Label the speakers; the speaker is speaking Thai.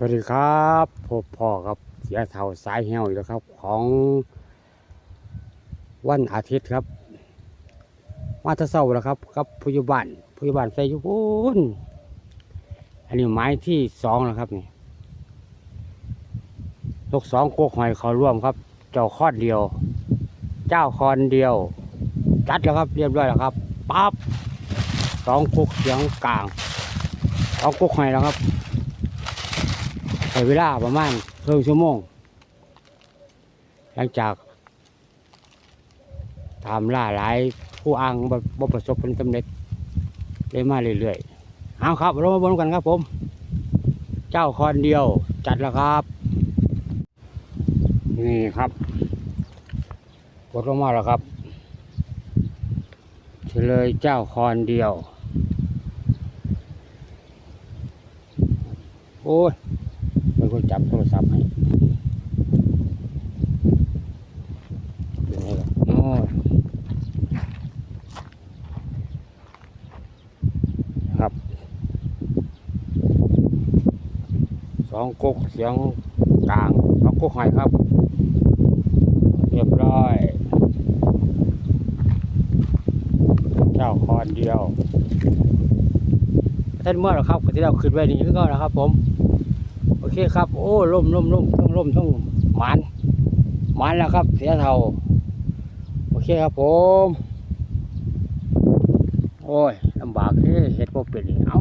Speaker 1: สวัสดีครับพบพ่อครับเสียเท่าสายเหี่ยวอีกแล้วครับ ของวันอาทิตย์ครับ มาแตะเศร้าแล้วครับครับผู้ใหญ่บ้านผู้ใหญ่บ้านใส่ยุบุนอันนี้ไม้ที่สองแล้วครับนี่ลูกสองโกกหอยเขาร่วมครับ เจ้าคอดเดียว เจ้าคอนเดียว จัดแล้วครับเรียบร้อยแล้วครับปั๊บสองกุกเสียงกลางสองกุกหอยแล้วครับ ช้เวลาประมาณครึ่งชั่วโมง หลังจากทำล่าหลายผู้อ้างบ่บ่ประสบผลสำเร็จเลยมาเรื่อยๆเอาครับเรามาบนกันครับผม เจ้าคอนเดียวจัดแล้วครับ นี่ครับกดลงมาแล้วครับเฉลยเจ้าคอนเดียว โอ้ย เป็นคนจับโทรศัพท์ให้เป็นไงล่ะโอ้ครับสองกุกเสียงกลางสองกุกหอยครับ เรียบร้อยเจ้าคอนเดียวท่านเมื่อหรอครับก็ที่เราขึ้นไว้นี่ก็แล้วครับผม เคครับ โอ้ล่มล่มล่มทั้งล่มทั้งหมันหมันแล้วครับ เสียเท่าโอเคครับผม โอ้ยลำบากเฮ้เห็ดพวกเป็นนี่เอา